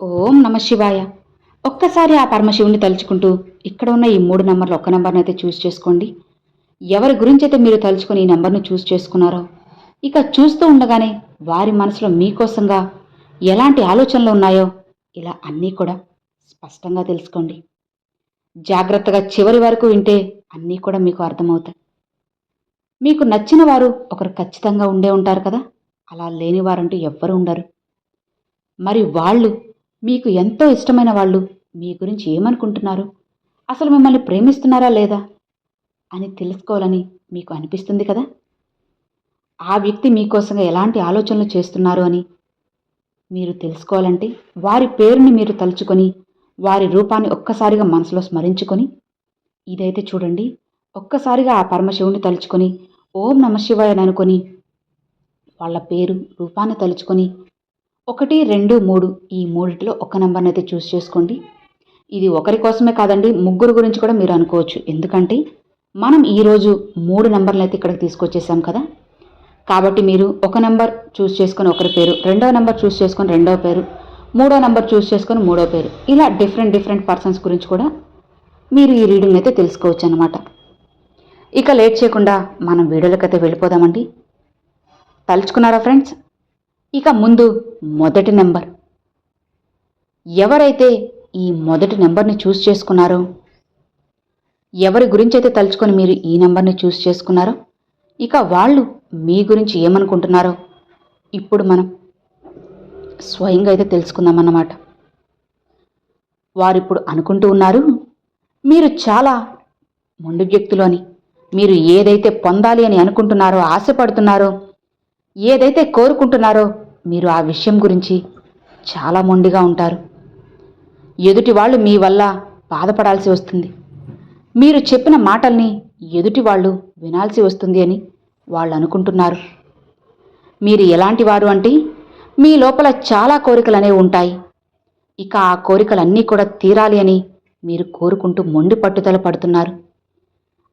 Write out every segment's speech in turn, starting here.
ఓం నమ శివాయ. ఒక్కసారి ఆ పరమశివుని తలుచుకుంటూ ఇక్కడ ఉన్న ఈ మూడు నంబర్లు ఒక్క నెంబర్ని అయితే చూస్ చేసుకోండి. ఎవరి గురించి అయితే మీరు తలుచుకుని ఈ నెంబర్ను చూస్ చేసుకున్నారో ఇక చూస్తూ ఉండగానే వారి మనసులో మీకోసంగా ఎలాంటి ఆలోచనలు ఉన్నాయో ఇలా అన్నీ కూడా స్పష్టంగా తెలుసుకోండి. జాగ్రత్తగా చివరి వరకు వింటే అన్నీ కూడా మీకు అర్థమవుతాయి. మీకు నచ్చిన వారు ఒకరు ఖచ్చితంగా ఉండే ఉంటారు కదా? అలా లేని వారంటూ ఎవ్వరు ఉండరు. మరి వాళ్ళు మీకు ఎంతో ఇష్టమైన వాళ్ళు మీ గురించి ఏమనుకుంటున్నారు? అసలు మిమ్మల్ని ప్రేమిస్తున్నారా లేదా? అని తెలుసుకోవాలని మీకు అనిపిస్తుంది కదా? ఆ వ్యక్తి మీకోసంగా ఎలాంటి ఆలోచనలు చేస్తున్నారు అని మీరు తెలుసుకోవాలంటే వారి పేరుని మీరు తలుచుకొని వారి రూపాన్ని ఒక్కసారిగా మనసులో స్మరించుకొని ఇదైతే చూడండి ఒక్కసారిగా ఆ పరమశివుని తలుచుకొని ఓం నమ శివాయ అని అనుకొని వాళ్ళ పేరు రూపాన్ని తలుచుకొని ఒకటి రెండు మూడు. ఈ మూడిట్లో ఒక నెంబర్ని అయితే చూస్ చేసుకోండి. ఇది ఒకరి కోసమే కాదండి ముగ్గురు గురించి కూడా మీరు అనుకోవచ్చు. ఎందుకంటే మనం ఈరోజు మూడు నెంబర్లు అయితే ఇక్కడికి తీసుకొచ్చేసాం కదా. కాబట్టి మీరు ఒక నెంబర్ చూస్ చేసుకొని ఒకరి పేరు రెండో నెంబర్ చూస్ చేసుకొని రెండో పేరు మూడో నెంబర్ చూస్ చేసుకొని మూడో పేరు. ఇలా డిఫరెంట్ డిఫరెంట్ పర్సన్స్ గురించి కూడా మీరు ఈ రీడింగ్ అయితే తెలుసుకోవచ్చు అనమాట ఇక లేట్ చేయకుండా మనం వీడియోలకైతే వెళ్ళిపోదామండి. తలుచుకున్నారా ఫ్రెండ్స్ ఇక ముందు మొదటి నెంబర్. ఎవరైతే ఈ మొదటి నెంబర్ని చూస్ చేసుకున్నారో ఎవరి గురించి అయితే తలుచుకొని మీరు ఈ నెంబర్ని చూస్ చేసుకున్నారో ఇక వాళ్ళు మీ గురించి ఏమనుకుంటున్నారో ఇప్పుడు మనం స్వయంగా అయితే తెలుసుకుందామన్నమాట వారిప్పుడు అనుకుంటూ ఉన్నారు మీరు చాలా మొండి వ్యక్తులు అని మీరు ఏదైతే పొందాలి అని అనుకుంటున్నారో ఆశపడుతున్నారో ఏదైతే కోరుకుంటున్నారో మీరు ఆ విషయం గురించి చాలా మొండిగా ఉంటారు. ఎదుటి వాళ్ళు మీ వల్ల బాధపడాల్సి వస్తుంది. మీరు చెప్పిన మాటల్ని ఎదుటి వాళ్ళు వినాల్సి వస్తుంది అని వాళ్ళు అనుకుంటున్నారు. మీరు ఎలాంటి వారు అంటే మీ లోపల చాలా కోరికలు అనేవి ఉంటాయి. ఇక ఆ కోరికలన్నీ కూడా తీరాలి అని మీరు కోరుకుంటూ మొండి పట్టుదల పడుతున్నారు.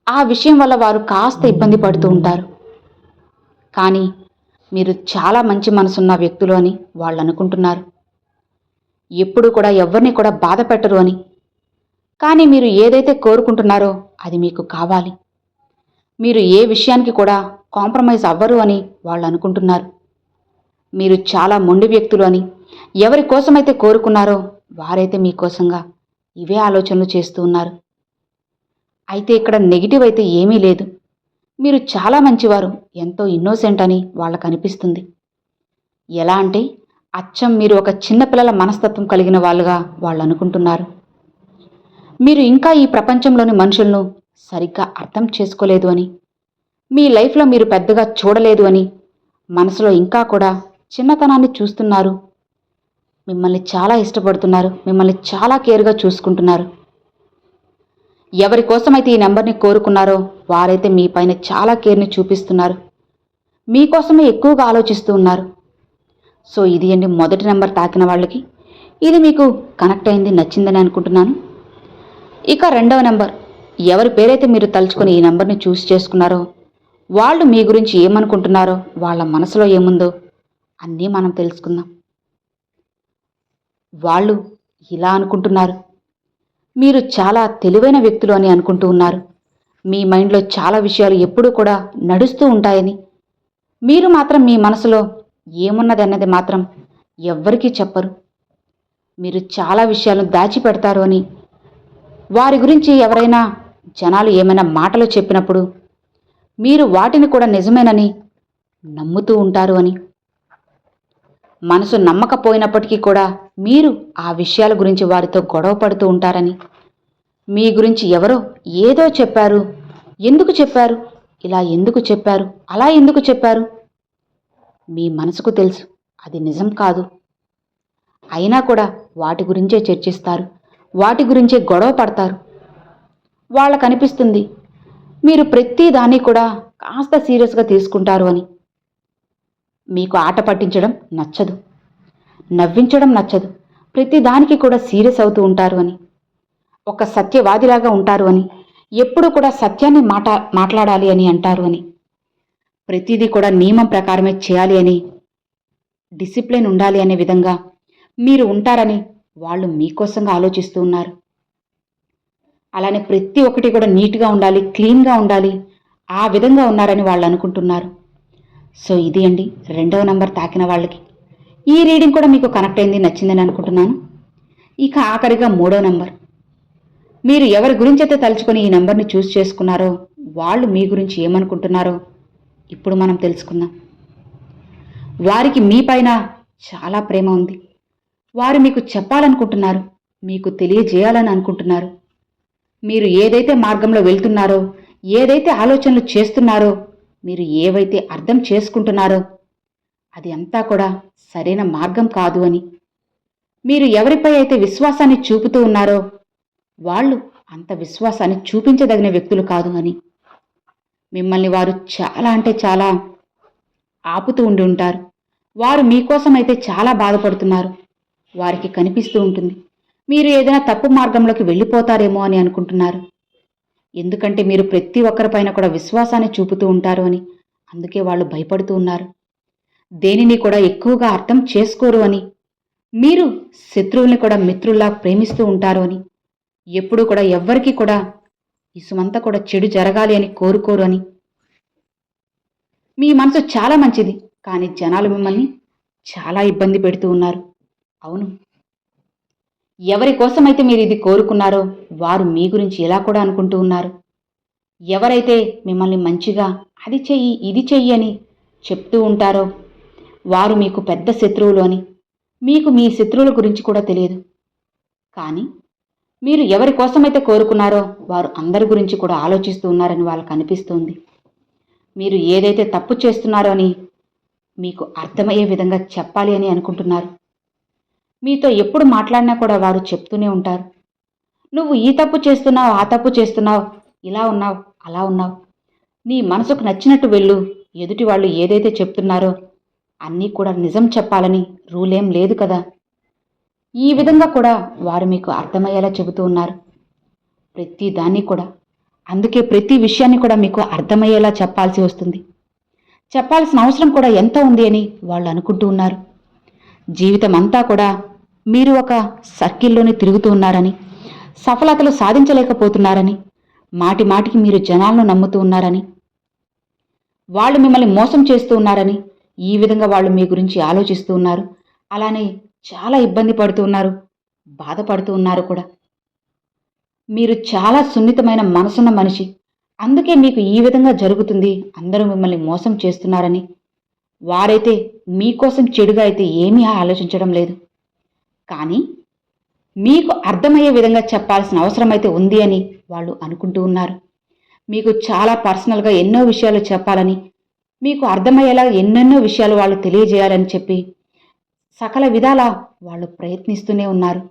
ఆ విషయం వల్ల వారు కాస్త ఇబ్బంది పడుతూ ఉంటారు. కానీ మీరు చాలా మంచి మనసున్న వ్యక్తులు అని వాళ్ళు అనుకుంటున్నారు ఎప్పుడు కూడా ఎవరిని కూడా బాధ పెట్టరు అని. కానీ మీరు ఏదైతే కోరుకుంటున్నారో అది మీకు కావాలి. మీరు ఏ విషయానికి కూడా కాంప్రమైజ్ అవ్వరు అని వాళ్ళు అనుకుంటున్నారు మీరు చాలా మొండి వ్యక్తులు అని. ఎవరి కోసమైతే కోరుకున్నారో వారైతే మీకోసంగా ఇవే ఆలోచనలు చేస్తూ ఉన్నారు. అయితే ఇక్కడ నెగిటివ్ అయితే ఏమీ లేదు. మీరు చాలా మంచివారు. ఎంతో ఇన్నోసెంట్ అని వాళ్ళకు అనిపిస్తుంది ఎలా అంటే అచ్చం మీరు ఒక చిన్నపిల్లల మనస్తత్వం కలిగిన వాళ్ళుగా వాళ్ళు అనుకుంటున్నారు మీరు ఇంకా ఈ ప్రపంచంలోని మనుషులను సరిగ్గా అర్థం చేసుకోలేదు అని మీ లైఫ్లో మీరు పెద్దగా చూడలేదు అని మనసులో ఇంకా కూడా చిన్నతనాన్ని చూస్తున్నారు. మిమ్మల్ని చాలా ఇష్టపడుతున్నారు. మిమ్మల్ని చాలా కేర్గా చూసుకుంటున్నారు. ఎవరి కోసమైతే ఈ నెంబర్ని కోరుకున్నారో వారైతే మీ పైన చాలా కేర్ని చూపిస్తున్నారు. మీకోసమే ఎక్కువగా ఆలోచిస్తూ ఉన్నారు. సో ఇది అండి మొదటి నెంబర్ తాకిన వాళ్ళకి. ఇది మీకు కనెక్ట్ అయింది నచ్చిందని అనుకుంటున్నాను. ఇక రెండవ నెంబర్. ఎవరి పేరైతే మీరు తలుచుకొని ఈ నెంబర్ని చూస్ చేసుకున్నారో వాళ్ళు మీ గురించి ఏమనుకుంటున్నారో వాళ్ళ మనసులో ఏముందో అన్నీ మనం తెలుసుకుందాం. వాళ్ళు ఇలా అనుకుంటున్నారు. మీరు చాలా తెలివైన వ్యక్తులు అని అనుకుంటూ ఉన్నారు. మీ మైండ్లో చాలా విషయాలు ఎప్పుడూ కూడా నడుస్తూ ఉంటాయని. మీరు మాత్రం మీ మనసులో ఏమున్నది అన్నది మాత్రం ఎవ్వరికీ చెప్పరు. మీరు చాలా విషయాలను దాచిపెడతారు అని. వారి గురించి ఎవరైనా జనాలు ఏమైనా మాటలు చెప్పినప్పుడు మీరు వాటిని కూడా నిజమేనని నమ్ముతూ ఉంటారు అని. మనసు నమ్మకపోయినప్పటికీ కూడా మీరు ఆ విషయాల గురించి వారితో గొడవ పడుతూ ఉంటారని. మీ గురించి ఎవరో ఏదో చెప్పారు. ఎందుకు చెప్పారు? ఇలా ఎందుకు చెప్పారు? అలా ఎందుకు చెప్పారు? మీ మనసుకు తెలుసు. అది నిజం కాదు. అయినా కూడా వాటి గురించే చర్చిస్తారు. వాటి గురించే గొడవ పడతారు. వాళ్ళకు అనిపిస్తుంది మీరు ప్రతి దాన్ని కూడా కాస్త సీరియస్గా తీసుకుంటారు అని. మీకు ఆట పట్టించడం నచ్చదు. నవ్వించడం నచ్చదు. ప్రతి దానికి కూడా సీరియస్ అవుతూ ఉంటారు అని. ఒక సత్యవాదిలాగా ఉంటారు అని ఎప్పుడు కూడా సత్యాన్ని మాట మాట్లాడాలి అని అంటారు అని. ప్రతిదీ కూడా నియమం ప్రకారమే చేయాలి అని డిసిప్లిన్ ఉండాలి అనే విధంగా మీరు ఉంటారని వాళ్ళు మీకోసంగా ఆలోచిస్తూ ఉన్నారు. అలానే ప్రతి ఒక్కటి కూడా నీట్గా ఉండాలి క్లీన్గా ఉండాలి ఆ విధంగా ఉన్నారని వాళ్ళు అనుకుంటున్నారు. సో ఇది అండి రెండవ నంబర్ తాకిన వాళ్ళకి. ఈ రీడింగ్ కూడా మీకు కనెక్ట్ అయింది నచ్చిందని అనుకుంటున్నాను. ఇక ఆఖరిగా మూడో నంబర్. మీరు ఎవరి గురించి అయితే తలుచుకొని ఈ నెంబర్ని చూస్ చేసుకున్నారో వాళ్ళు మీ గురించి ఏమనుకుంటున్నారో ఇప్పుడు మనం తెలుసుకుందాం. వారికి మీ పైన చాలా ప్రేమ ఉంది. వారు మీకు చెప్పాలనుకుంటున్నారు మీకు తెలియజేయాలని అనుకుంటున్నారు. మీరు ఏదైతే మార్గంలో వెళ్తున్నారో ఏదైతే ఆలోచనలు చేస్తున్నారో మీరు ఏవైతే అర్థం చేసుకుంటున్నారో అది అంతా కూడా సరైన మార్గం కాదు అని. మీరు ఎవరిపై అయితే విశ్వాసాన్ని చూపుతూ ఉన్నారో వాళ్ళు అంత విశ్వాసాన్ని చూపించదగిన వ్యక్తులు కాదు అని. మిమ్మల్ని వారు చాలా అంటే చాలా ఆపుతూ ఉండి ఉంటారు. వారు మీకోసం అయితే చాలా బాధపడుతున్నారు. వారికి కనిపిస్తూ ఉంటుంది. మీరు ఏదైనా తప్పు మార్గంలోకి వెళ్ళిపోతారేమో అని అనుకుంటున్నారు. ఎందుకంటే మీరు ప్రతి ఒక్కరిపైన కూడా విశ్వాసాన్ని చూపుతూ ఉంటారు అని అందుకే వాళ్ళు భయపడుతూ ఉన్నారు. దేనిని కూడా ఎక్కువగా అర్థం చేసుకోరు అని. మీరు శత్రువుల్ని కూడా మిత్రుల్లా ప్రేమిస్తూ ఉంటారు అని. ఎప్పుడూ కూడా ఎవ్వరికీ కూడా ఇసుమంతా కూడా చెడు జరగాలి అని కోరుకోరు అని. మీ మనసు చాలా మంచిది కానీ జనాలు మిమ్మల్ని చాలా ఇబ్బంది పెడుతూ ఉన్నారు. అవును. ఎవరి కోసమైతే మీరు ఇది కోరుకున్నారో వారు మీ గురించి ఎలా కూడా అనుకుంటూ ఉన్నారు. ఎవరైతే మిమ్మల్ని మంచిగా అది చెయ్యి ఇది చెయ్యి అని చెప్తూ ఉంటారో వారు మీకు పెద్ద శత్రువులు అని మీకు మీ శత్రువుల గురించి కూడా తెలియదు. కానీ మీరు ఎవరి కోసమైతే కోరుకున్నారో వారు అందరి గురించి కూడా ఆలోచిస్తూ ఉన్నారని వాళ్ళకు అనిపిస్తుంది. మీరు ఏదైతే తప్పు చేస్తున్నారో అని మీకు అర్థమయ్యే విధంగా చెప్పాలి అని అనుకుంటున్నారు. మీతో ఎప్పుడు మాట్లాడినా కూడా వారు చెప్తూనే ఉంటారు. నువ్వు ఈ తప్పు చేస్తున్నావు ఆ తప్పు చేస్తున్నావు ఇలా ఉన్నావు అలా ఉన్నావు. నీ మనసుకు నచ్చినట్టు వెళ్ళు. ఎదుటి వాళ్ళు ఏదైతే చెప్తున్నారో అన్నీ కూడా నిజం చెప్పాలని రూలేం లేదు కదా. ఈ విధంగా కూడా వారు మీకు అర్థమయ్యేలా చెబుతూ ఉన్నారు. ప్రతి దాన్ని కూడా అందుకే ప్రతి విషయాన్ని కూడా మీకు అర్థమయ్యేలా చెప్పాల్సి వస్తుంది. చెప్పాల్సిన అవసరం కూడా ఎంత ఉంది అని వాళ్ళు అనుకుంటూ ఉన్నారు. జీవితం అంతా కూడా మీరు ఒక సర్కిల్లోనే తిరుగుతూ ఉన్నారని సఫలతలు సాధించలేకపోతున్నారని మాటి మాటికి మీరు జనాలను నమ్ముతూ ఉన్నారని వాళ్ళు మిమ్మల్ని మోసం చేస్తూ ఉన్నారని ఈ విధంగా వాళ్ళు మీ గురించి ఆలోచిస్తూ ఉన్నారు. అలానే చాలా ఇబ్బంది పడుతూ ఉన్నారు బాధపడుతూ ఉన్నారు కూడా. మీరు చాలా సున్నితమైన మనసున్న మనిషి అందుకే మీకు ఈ విధంగా జరుగుతుంది అందరూ మిమ్మల్ని మోసం చేస్తున్నారని. వారైతే మీకోసం చెడుగా అయితే ఏమీ ఆలోచించడం లేదు. కానీ మీకు అర్థమయ్యే విధంగా చెప్పాల్సిన అవసరం అయితే ఉంది అని వాళ్ళు అనుకుంటూ ఉన్నారు. మీకు చాలా పర్సనల్గా ఎన్నో విషయాలు చెప్పాలని మీకు అర్థమయ్యేలా ఎన్నెన్నో విషయాలు వాళ్ళు తెలియజేయాలని చెప్పి సకల విధాలా వాళ్ళు ప్రయత్నిస్తూనే ఉన్నారు.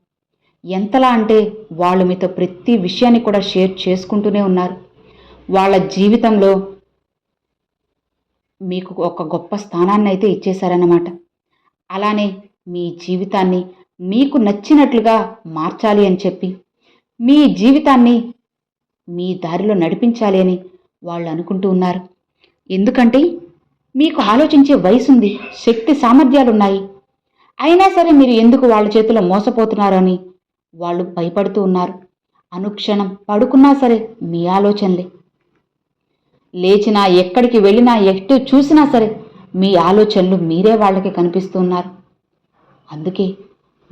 ఎంతలా అంటే వాళ్ళు మీతో ప్రతి విషయాన్ని కూడా షేర్ చేసుకుంటూనే ఉన్నారు. వాళ్ళ జీవితంలో మీకు ఒక గొప్ప స్థానాన్ని అయితే ఇచ్చేశారన్నమాట. అలానే మీ జీవితాన్ని మీకు నచ్చినట్లుగా మార్చాలి అని చెప్పి మీ జీవితాన్ని మీ దారిలో నడిపించాలి అని వాళ్ళు అనుకుంటూ ఉన్నారు. ఎందుకంటే మీకు ఆలోచించే వయసుంది శక్తి సామర్థ్యాలున్నాయి. అయినా సరే మీరు ఎందుకు వాళ్ళ చేతిలో మోసపోతున్నారు అని వాళ్ళు భయపడుతూ ఉన్నారు. అనుక్షణం పడుకున్నా సరే మీ ఆలోచనలే. లేచినా ఎక్కడికి వెళ్ళినా ఎటు చూసినా సరే మీ ఆలోచనలు మీరే వాళ్ళకి కనిపిస్తూ ఉన్నారు అందుకే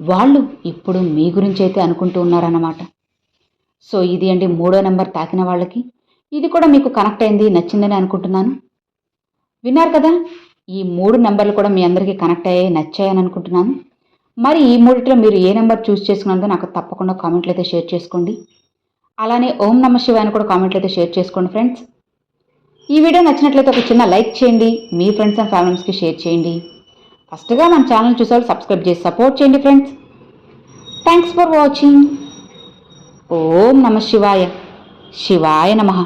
వాళ్ళు ఇప్పుడు మీ గురించి అయితే అనుకుంటూ ఉన్నారన్నమాట. సో ఇది అండి మూడో నెంబర్ తాకిన వాళ్ళకి. ఇది కూడా మీకు కనెక్ట్ అయింది నచ్చిందని అనుకుంటున్నాను. విన్నారు కదా? ఈ మూడు నెంబర్లు కూడా మీ అందరికీ కనెక్ట్ అయ్యాయి నచ్చాయని అనుకుంటున్నాను. మరి ఈ మూడిట్లో మీరు ఏ నెంబర్ చూస్ చేసుకున్నందుకు నాకు తప్పకుండా కామెంట్లు అయితే షేర్ చేసుకోండి. అలానే ఓం నమ శివాయని కూడా కామెంట్లు అయితే షేర్ చేసుకోండి ఫ్రెండ్స్. ఈ వీడియో నచ్చినట్లయితే ఒక చిన్న లైక్ చేయండి మీ ఫ్రెండ్స్ అండ్ ఫ్యామిలీస్కి షేర్ చేయండి. ఫస్ట్గా మన ఛానల్ చూసేవాళ్ళు సబ్స్క్రైబ్ చేసి సపోర్ట్ చేయండి ఫ్రెండ్స్. థ్యాంక్స్ ఫర్ వాచింగ్ ఓం నమ శివాయ. శివాయ నమః.